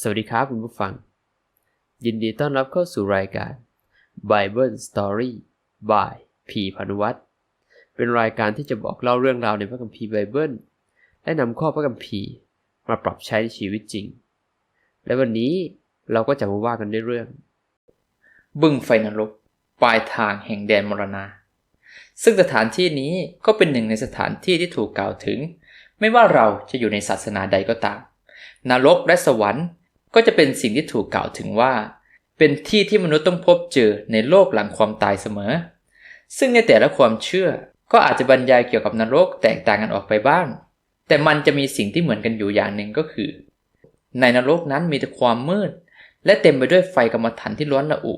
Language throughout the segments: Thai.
สวัสดีครับคุณผู้ฟัง ยินดีต้อนรับเข้าสู่รายการ Bible Story by พีพานุวัตรเป็นรายการที่จะบอกเล่าเรื่องราวในพระคัมภีร์ไบเบิลและนำข้อพระคัมภีร์มาปรับใช้ในชีวิตจริง และวันนี้เราก็จะมาว่ากันด้วยเรื่อง บึงไฟนรกปลายทางแห่งแดนมรณา ซึ่งสถานที่นี้ก็เป็นหนึ่งในสถานที่ที่ถูกกล่าวถึง ไม่ว่าเราจะอยู่ในศาสนาใดก็ตามนรกและสวรรค์ ก็จะเป็นสิ่งที่ถูกกล่าวถึงว่า เป็นที่ที่มนุษย์ต้องพบเจอในโลกหลังความตายเสมอ ซึ่งในแต่ละความเชื่อก็อาจจะบรรยายเกี่ยวกับนรกแตกต่างกันออกไปบ้าง แต่มันจะมีสิ่งที่เหมือนกันอยู่อย่างหนึ่งก็คือ ในนรกนั้นมีแต่ความมืด และเต็มไปด้วยไฟกรรมฐานที่ร้อนระอุ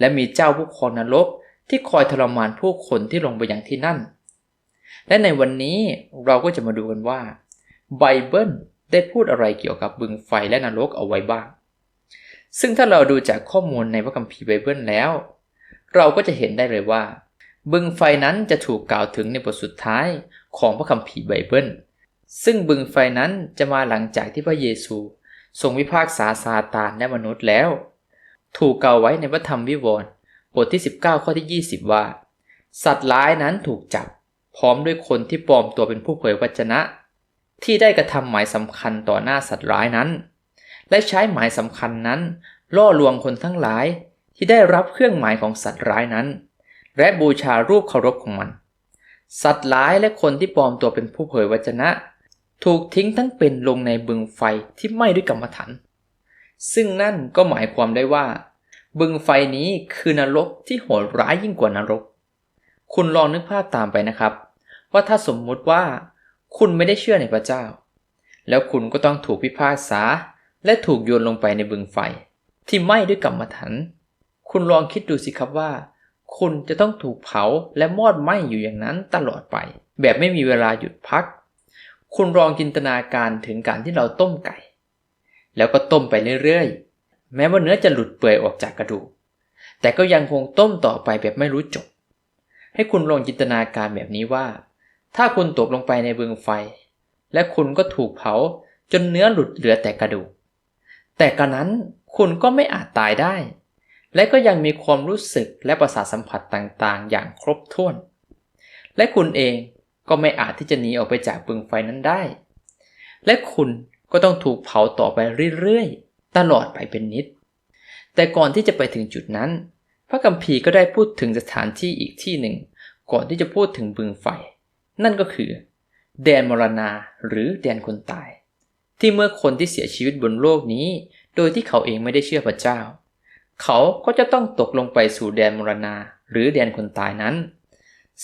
และมีเจ้าผู้ครองนรกที่คอยทรมานผู้คนที่ลงไปอย่างที่นั่น และในวันนี้เราก็จะมาดูกันว่าไบเบิล ได้พูดอะไรเกี่ยวกับบึงไฟและนรกเอาไว้บ้าง ซึ่งถ้าเราดูจากข้อมูลในพระคัมภีร์ไบเบิลแล้ว เราก็จะเห็นได้เลยว่า บึงไฟนั้นจะถูกกล่าวถึงในบทสุดท้ายของพระคัมภีร์ไบเบิล ซึ่งบึงไฟนั้นจะมาหลังจากที่พระเยซูทรงวิพากษาซาตานและมนุษย์แล้ว ถูกกล่าวไว้ในพระธรรมวิวรณ์บทที่ 19 ข้อที่ 20 ว่า สัตว์ร้ายนั้นถูกจับ พร้อมด้วยคนที่ปลอมตัวเป็นผู้เผยวจนะ ที่ได้กระทำหมายสำคัญต่อหน้าสัตว์ร้ายนั้น และใช้หมายสำคัญนั้น ล่อลวงคนทั้งหลายที่ได้รับเครื่องหมายของสัตว์ร้ายนั้น และบูชารูปเคารพของมัน สัตว์ร้ายและคนที่ปลอมตัวเป็นผู้เผยวจนะ ถูกทิ้งทั้งเป็นลงในบึงไฟที่ไหม้ด้วยกรรมฐานซึ่งนั่นก็หมายความได้ว่า บึงไฟนี้คือนรกที่โหดร้ายยิ่งกว่านรก คุณลองนึกภาพตามไปนะครับ ว่าถ้าสมมุติว่า คุณไม่ได้เชื่อในพระเจ้า แล้วคุณก็ต้องถูกพิพากษา และถูกโยนลงไปในบึงไฟ ที่ไหม้ด้วยกรรมฐานคุณลองคิดดูสิครับว่า คุณจะต้องถูกเผาและมอดไหม้อยู่อย่างนั้นตลอดไป แบบไม่มีเวลาหยุดพัก คุณลองจินตนาการถึงการที่เราต้มไก่ แล้วก็ต้มไปเรื่อยๆ แม้ว่าเนื้อจะหลุดเปื่อยออกจากกระดูก แต่ก็ยังคงต้มต่อไปแบบไม่รู้จบ ให้คุณลองจินตนาการแบบนี้ว่า ถ้าคุณตกลงไปในบึงไฟ และคุณก็ถูกเผาจนเนื้อหลุดเหลือแต่กระดูก แต่กระนั้นคุณก็ไม่อาจตายได้ และก็ยังมีความรู้สึกและประสาทสัมผัสต่างๆ อย่างครบถ้วน และคุณเองก็ไม่อาจที่จะหนีออกไปจากบึงไฟนั้นได้ และคุณก็ต้องถูกเผาต่อไปเรื่อยๆ ตลอดไปเป็นนิด แต่ก่อนที่จะไปถึงจุดนั้น พระกัมภีร์ก็ได้พูดถึงสถานที่อีกที่หนึ่ง ก่อนที่จะพูดถึงบึงไฟ นั่นก็คือ แดนมรณาหรือแดนคนตาย ที่เมื่อคนที่เสียชีวิตบนโลกนี้ โดยที่เขาเองไม่ได้เชื่อพระเจ้า เขาก็จะต้องตกลงไปสู่แดนมรณาหรือแดนคนตายนั้น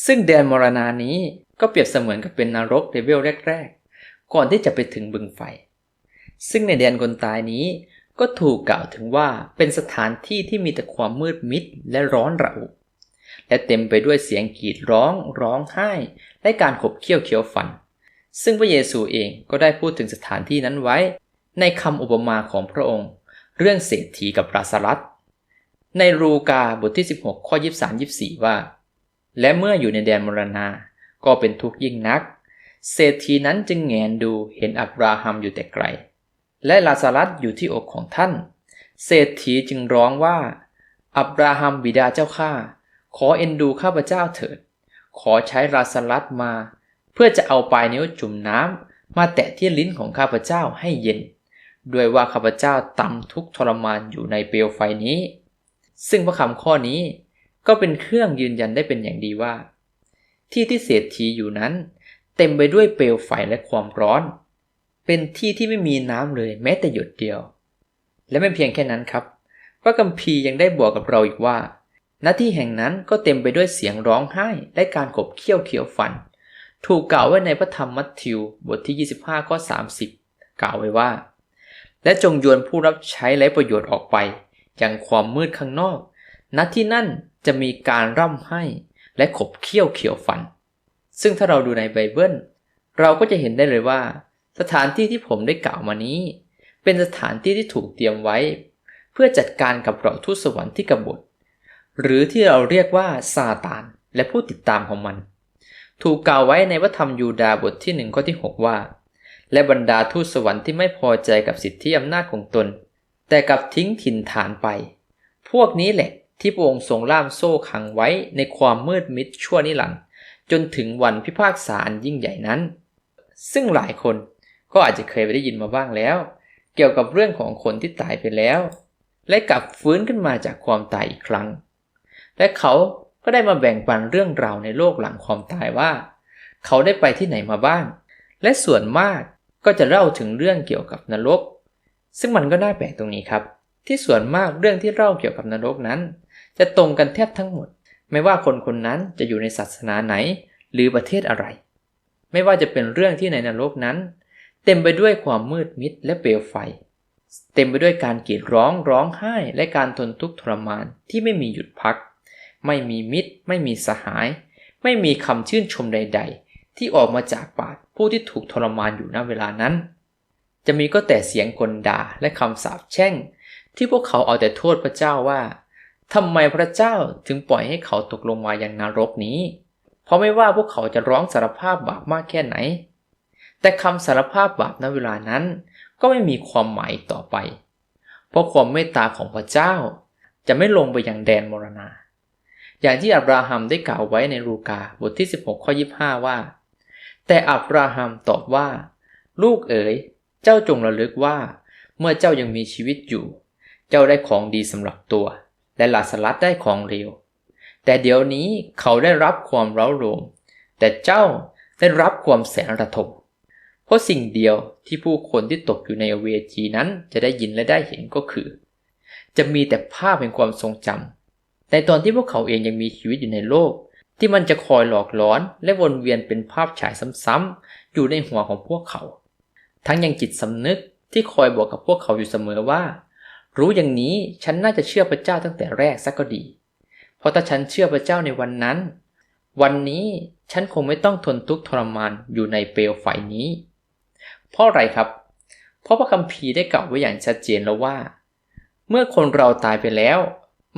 ซึ่งแดนมรณานี้ก็เปรียบเสมือนกับเป็นนรกเลเวลแรก ๆ ก่อนที่จะไปถึงบึงไฟ ซึ่งในแดนคนตายนี้ก็ถูกกล่าวถึงว่าเป็นสถานที่ที่มีแต่ความมืดมิดและร้อนระอุ และเต็มไปด้วยเสียงกรีดร้องร้องไห้ และการขบเคี้ยวเคี้ยวฟัน ซึ่งพระเยซูเองก็ได้พูดถึงสถานที่นั้นไว้ ในคำอุปมาของพระองค์ เรื่องเศรษฐีกับราสรัตในรูกาบทที่ 16 ข้อ 23-24 ว่า และเมื่ออยู่ในแดนมรณา ก็เป็นทุกข์ยิ่งนัก เศรษฐีนั้นจึงแงนดูเห็นอับราฮัมอยู่แต่ไกล และลาซารัสอยู่ที่อกของท่าน เศรษฐีจึงร้องว่า อับราฮัมบิดาเจ้าข้า ขอเอ็นดูข้าพเจ้าเถิด ขอใช้ลาซารัสมา เพื่อจะเอาปลายนิ้วจุ่มน้ำมาแตะที่ลิ้นของข้าพเจ้าให้เย็น ด้วยว่าข้าพเจ้าตำทุกทรมานอยู่ในเปลวไฟนี้ ซึ่งพระคำข้อนี้ก็เป็นเครื่องยืนยันได้เป็นอย่างดีว่า ที่ที่เศรษฐีอยู่นั้น เต็มไปด้วยเปลวไฟและความร้อน เป็นที่ที่ไม่มีน้ำเลยแม้แต่หยดเดียว และไม่เพียงแค่นั้นครับพระกัมภียังได้บอกกับเราอีกว่า ณที่แห่งนั้นก็เต็มไปด้วยเสียงร้องไห้และการขบเคี้ยวเขียวฟัน ถูกกล่าวไว้ในพระธรรมมัทธิวบทที่ 25 ข้อ 30 กล่าวไว้ว่า และจงโยนผู้รับใช้ไร้ประโยชน์ออกไป อยังความมืดข้างนอก ณที่นั่นจะมีการร่ำไห้และขบเคี้ยวเขียวฟัน ซึ่งถ้าเราดูในไบเบิลเราก็จะเห็นได้เลยว่า สถานที่ที่ผมได้กล่าวมานี้ เป็นสถานที่ที่ถูกเตรียมไว้ เพื่อจัดการกับเหล่าทูตสวรรค์ที่กบฏ หรือที่เราเรียกว่าซาตาน และผู้ติดตามของมัน ถูกกล่าวไว้ในพระธรรมยูดาห์บทที่หนึ่งข้อที่ 6 ว่า และบรรดาทูตสวรรค์ที่ไม่พอใจกับสิทธิอำนาจของตน แต่กลับทิ้งถิ่นฐานไป พวกนี้แหละที่พระองค์ทรงล่ามโซ่ขังไว้ในความมืดมิดชั่วนิรันดร์จนถึงวันพิพากษาอันยิ่งใหญ่นั้น ซึ่งหลายคนก็อาจจะเคยไปได้ยินมาบ้างแล้ว เกี่ยวกับเรื่องของคนที่ตายไปแล้ว และกลับฟื้นขึ้นมาจากความตายอีกครั้ง และเขาก็ได้มาแบ่งปันเรื่องราวในโลกหลังความตายว่า เขาได้ไปที่ไหนมาบ้าง และส่วนมากก็จะเล่าถึงเรื่องเกี่ยวกับนรก ซึ่งมันก็น่าแปลกตรงนี้ครับ ที่ส่วนมากเรื่องที่เล่าเกี่ยวกับนรกนั้น จะตรงกันแทบทั้งหมด ไม่ว่าคนคนนั้นจะอยู่ในศาสนาไหน หรือประเทศอะไร ไม่ว่าจะเป็นเรื่องที่ในนรกนั้น เต็มไปด้วยความมืดมิดและเปลวไฟ เต็มไปด้วยการกรีดร้องร้องไห้ และการทนทุกข์ทรมานที่ไม่มีหยุดพัก ไม่มีมิตร ไม่มีสหาย ไม่มีคำชื่นชมใด ๆ ที่ออกมาจากปากผู้ที่ถูกทรมานอยู่ณเวลานั้น จะมีก็แต่เสียงกลด่าและคำสาปแช่ง ที่พวกเขาเอาแต่โทษพระเจ้าว่าทำไมพระเจ้าถึงปล่อยให้เขาตกลงมาอย่างนรกนี้ เพราะไม่ว่าพวกเขาจะร้องสารภาพบาปมากแค่ไหน แต่คำสารภาพบาปณเวลานั้น ก็ไม่มีความหมายต่อไป เพราะความเมตตาของพระเจ้าจะไม่ลงไปยังแดนมรณา อย่างที่อับราฮัมได้กล่าวไว้ในลูกาบทที่ 16 ข้อ 25 ว่า แต่อับราฮัมตอบว่า ลูกเอ๋ย เจ้าจงระลึกว่า เมื่อเจ้ายังมีชีวิตอยู่ เจ้าได้ของดีสำหรับตัว และลาสลัดได้ของเร็วแต่เดี๋ยวนี้เขาได้รับความเร้าโรมแต่เจ้าได้รับความแสนระทมเพราะสิ่งเดียวที่ผู้คนที่ตกอยู่ในเวจีนั้นจะได้ยินและได้เห็นก็คือ จะมีแต่ภาพแห่งความทรงจำ ในตอนที่พวกเขาเองยังมีชีวิตอยู่ในโลก ที่มันจะคอยหลอกหลอน และวนเวียนเป็นภาพฉายซ้ำๆอยู่ในหัวของพวกเขา ทั้งยังจิตสำนึกที่คอยบอกกับพวกเขาอยู่เสมอว่า รู้อย่างนี้ฉันน่าจะเชื่อพระเจ้าตั้งแต่แรกสักก็ดี เพราะถ้าฉันเชื่อพระเจ้าในวันนั้น วันนี้ฉันคงไม่ต้องทนทุกข์ทรมานอยู่ในเปลวไฟนี้ เพราะอะไรครับ เพราะพระคัมภีร์ได้กล่าวไว้อย่างชัดเจนแล้วว่า เมื่อคนเราตายไปแล้ว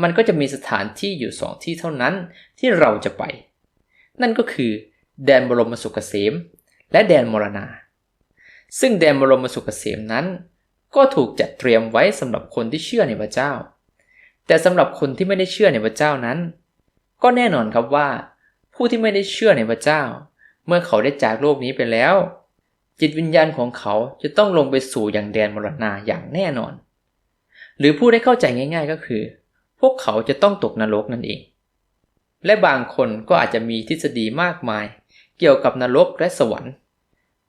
มันก็จะมีสถานที่อยู่สองที่เท่านั้นที่เราจะไป นั่นก็คือ แดนบรมสุขเกษม และแดนมรณา ซึ่งแดนบรมสุขเกษมนั้น ก็ถูกจัดเตรียมไว้สำหรับคนที่เชื่อในพระเจ้า แต่สำหรับคนที่ไม่ได้เชื่อในพระเจ้านั้น ก็แน่นอนครับว่า ผู้ที่ไม่ได้เชื่อในพระเจ้า เมื่อเขาได้จากโลกนี้ไปแล้ว จิตวิญญาณของเขาจะต้องลงไปสู่อย่างแดนมรณาอย่างแน่นอน หรือผู้ได้เข้าใจง่าย ๆ ก็คือ พวกเขาจะต้องตกนรกนั่นเอง และบางคนก็อาจจะมีทฤษฎีมากมาย เกี่ยวกับนรกและสวรรค์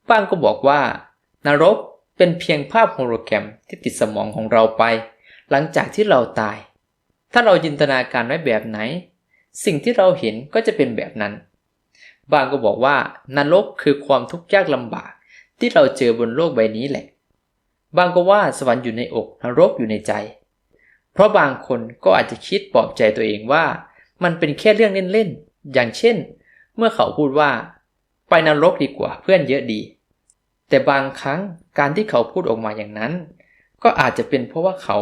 บางก็บอกว่า นรกเป็นเพียงภาพโฮโลแกรมที่ติดสมองของเราไป หลังจากที่เราตาย ถ้าเราจินตนาการไว้แบบไหน สิ่งที่เราเห็นก็จะเป็นแบบนั้น บางก็บอกว่านรกคือความทุกข์ยากลำบากที่เราเจอบนโลกใบนี้แหละ บางก็ว่าสวรรค์อยู่ในอกนรกอยู่ในใจ เพราะบางคนก็อาจจะคิดปลอบใจตัวเองว่า มันเป็นแค่เรื่องเล่นๆ อย่างเช่น เมื่อเขาพูดว่า ไปนรกดีกว่าเพื่อนเยอะดี แต่บางครั้งการที่เขาพูดออกมาอย่างนั้น ก็อาจจะเป็นเพราะว่าเขา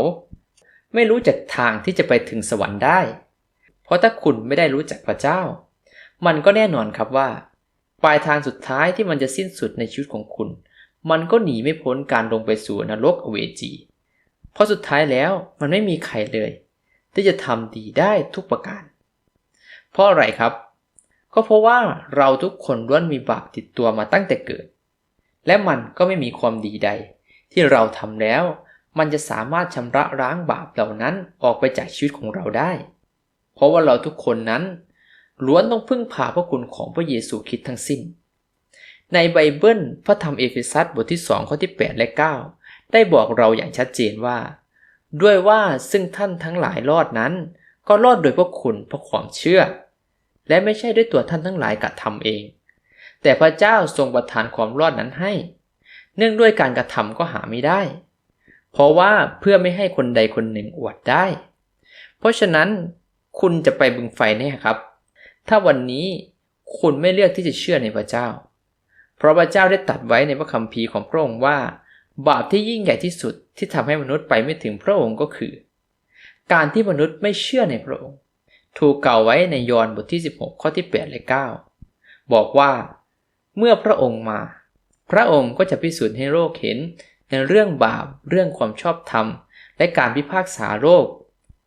ไม่รู้จักทางที่จะไปถึงสวรรค์ได้ เพราะถ้าคุณไม่ได้รู้จักพระเจ้า มันก็แน่นอนครับว่า ปลายทางสุดท้ายที่มันจะสิ้นสุดในชีวิตของคุณ มันก็หนีไม่พ้นการลงไปสู่นรกอเวจี เพราะสุดท้ายแล้วมันไม่มีใครเลย ที่จะทำดีได้ทุกประการ เพราะอะไรครับ ก็เพราะว่าเราทุกคนล้วนมีบาปติดตัวมาตั้งแต่เกิด และมันก็ไม่มีความดีใด ที่เราทำแล้ว มันจะสามารถชำระล้างบาปเหล่านั้นออกไปจากชีวิตของเราได้ เพราะว่าเราทุกคนนั้นล้วนต้องพึ่งพาพระคุณของพระเยซูคริสต์ทั้งสิ้น ในไบเบิลพระธรรมเอเฟซัสบทที่2ข้อที่ 8 และ 9 ได้บอกเราอย่างชัดเจนว่า ด้วยว่าซึ่งท่านทั้งหลายรอดนั้น ก็รอดโดยพระคุณเพราะความเชื่อ และไม่ใช่ด้วยตัวท่านทั้งหลายกระทำเอง แต่พระเจ้าทรงประทานความรอดนั้นให้ เนื่องด้วยการกระทำก็หาไม่ได้ เพราะว่าเพื่อไม่ให้คนใดคนหนึ่งอวดได้ เพราะฉะนั้นคุณจะไปบึงไฟแน่ครับ ถ้าวันนี้คุณไม่เลือกที่จะเชื่อในพระเจ้า เพราะพระเจ้าได้ตัดไว้ในพระคัมภีร์ของพระองค์ว่า บาปที่ยิ่งใหญ่ที่สุดที่ทำให้มนุษย์ไปไม่ถึงพระองค์ก็คือ การที่มนุษย์ไม่เชื่อในพระองค์ ถูกกล่าวไว้ในยอห์นบทที่ 16 ข้อที่8และ9บอกว่า เมื่อพระองค์มา พระองค์ก็จะพิสูจน์ให้โลกเห็นในเรื่องบาปเรื่องความชอบธรรม และการพิพากษาโลก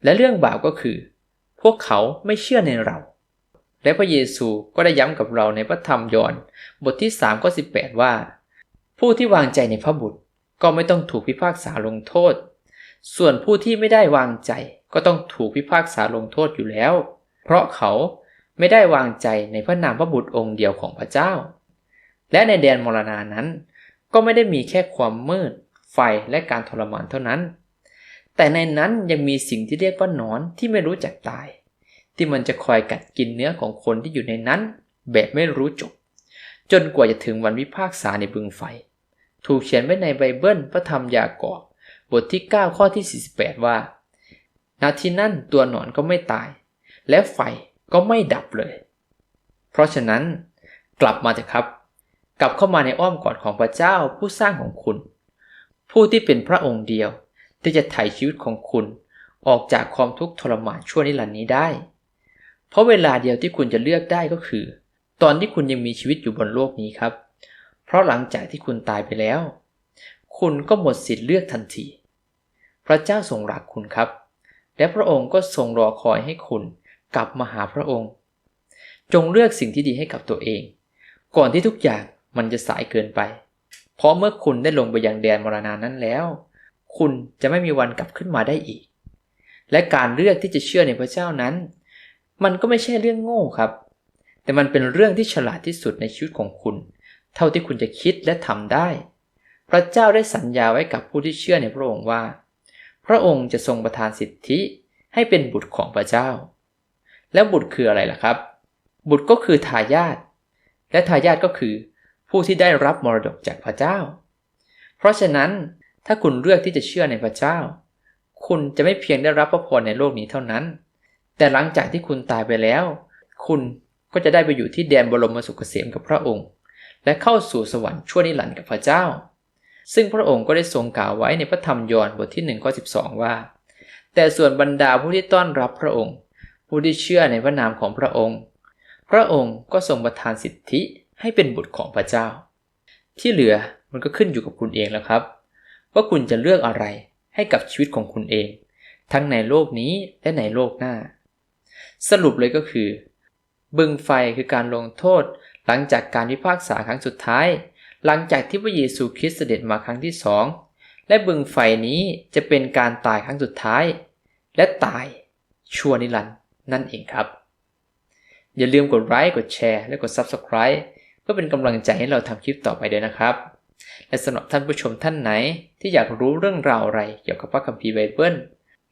และเรื่องบาปก็คือ พวกเขาไม่เชื่อในเรา และพระเยซูก็ได้ย้ำกับเราในพระธรรมยอห์นบทที่3ข้อ18 ว่า ผู้ที่วางใจในพระบุตร ก็ไม่ต้องถูกพิพากษาลงโทษ ส่วนผู้ที่ไม่ได้วางใจก็ต้องถูกพิพากษาลงโทษอยู่แล้ว เพราะเขาไม่ได้วางใจในพระนามพระบุตรองค์เดียวของพระเจ้า และในแดนมรณานั้น ก็ไม่ได้มีแค่ความมืด ไฟและการทรมานเท่านั้น แต่ในนั้นยังมีสิ่งที่เรียกว่าหนอนที่ไม่รู้จักตาย ที่มันจะคอยกัดกินเนื้อของคนที่อยู่ในนั้น แบบไม่รู้จบ จนกว่าจะถึงวันวิพากษาในบึงไฟ ถูกเขียนไว้ในไบเบิลพระธรรมยากอบบทที่ 9 ข้อที่ 48 ว่า นาทีนั้นตัวหนอนก็ไม่ตาย และไฟก็ไม่ดับเลย เพราะฉะนั้นกลับมาเถอะครับ กลับเข้ามาในอ้อมกอดของพระเจ้าผู้สร้างของคุณ ผู้ที่เป็นพระองค์เดียวที่จะไถ่ชีวิตของคุณ ออกจากความทุกข์ทรมานชั่วนิรันดร์นี้ได้ เพราะเวลาเดียวที่คุณจะเลือกได้ก็คือ ตอนที่คุณยังมีชีวิตอยู่บนโลกนี้ครับ เพราะหลังจากที่คุณตายไปแล้ว คุณก็หมดสิทธิ์เลือกทันที พระเจ้าทรงรักคุณครับ และพระองค์ก็ทรงรอคอยให้คุณกลับมาหาพระองค์ จงเลือกสิ่งที่ดีให้กับตัวเอง ก่อนที่ทุกอย่างมันจะสายเกินไป เพราะเมื่อคุณได้ลงไปยังแดนมรณานั้นแล้ว คุณจะไม่มีวันกลับขึ้นมาได้อีก และการเลือกที่จะเชื่อในพระเจ้านั้น มันก็ไม่ใช่เรื่องโง่ครับ แต่มันเป็นเรื่องที่ฉลาดที่สุดในชีวิตของคุณ เท่าที่คุณจะคิดและทำได้ พระเจ้าได้สัญญาไว้กับผู้ที่เชื่อในพระองค์ว่า พระองค์จะทรงประทานสิทธิให้เป็นบุตรของพระเจ้า แล้วบุตรคืออะไรล่ะครับ บุตรก็คือทายาทและทายาทก็คือ ผู้ที่ได้รับมรดกจากพระเจ้า เพราะฉะนั้นถ้าคุณเลือกที่จะเชื่อในพระเจ้า คุณจะไม่เพียงได้รับพระพรในโลกนี้เท่านั้น แต่หลังจากที่คุณตายไปแล้ว คุณก็จะได้ไปอยู่ที่แดนบรมสุขเกษมกับพระองค์ และเข้าสู่สวรรค์ชั่วนิรันดร์กับพระเจ้า ซึ่งพระองค์ก็ได้ทรงกล่าวไว้ในพระธรรมยอห์นบทที่1ข้อ12 ว่า แต่ส่วนบรรดาผู้ที่ต้อนรับพระองค์ ผู้ที่เชื่อในพระนามของพระองค์ พระองค์ก็ทรงประทานสิทธิให้เป็นบุตรของพระเจ้า ที่เหลือมันก็ขึ้นอยู่กับคุณเองแล้วครับ ว่าคุณจะเลือกอะไรให้กับชีวิตของคุณเอง ทั้งในโลกนี้และในโลกหน้า สรุปเลยก็คือ บึงไฟคือการลงโทษ หลังจากการพิพากษาครั้งสุดท้าย หลังจากที่พระเยซูคริสต์เสด็จมาครั้งที่สองและบึงไฟนี้จะเป็นการตายครั้งสุดท้าย และตายชั่วนิรันดร์นั่นเองครับ อย่าลืมกดไลค์กดแชร์และกด Subscribe เพื่อเป็นกำลังใจให้เราทำคลิปต่อไปด้วยนะครับ และสำหรับท่านผู้ชมท่านไหนที่อยากรู้เรื่องราวอะไรเกี่ยวกับพระคัมภีร์ไบเบิล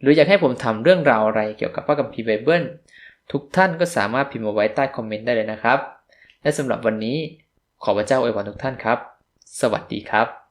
หรืออยากให้ผมทำเรื่องราวอะไรเกี่ยวกับพระคัมภีร์ไบเบิลทุกท่านก็สามารถพิมพ์มาไว้ใต้คอมเมนต์ได้เลยนะครับ และสำหรับวันนี้ขอพระเจ้าอวยพรทุกท่านครับ สวัสดีครับ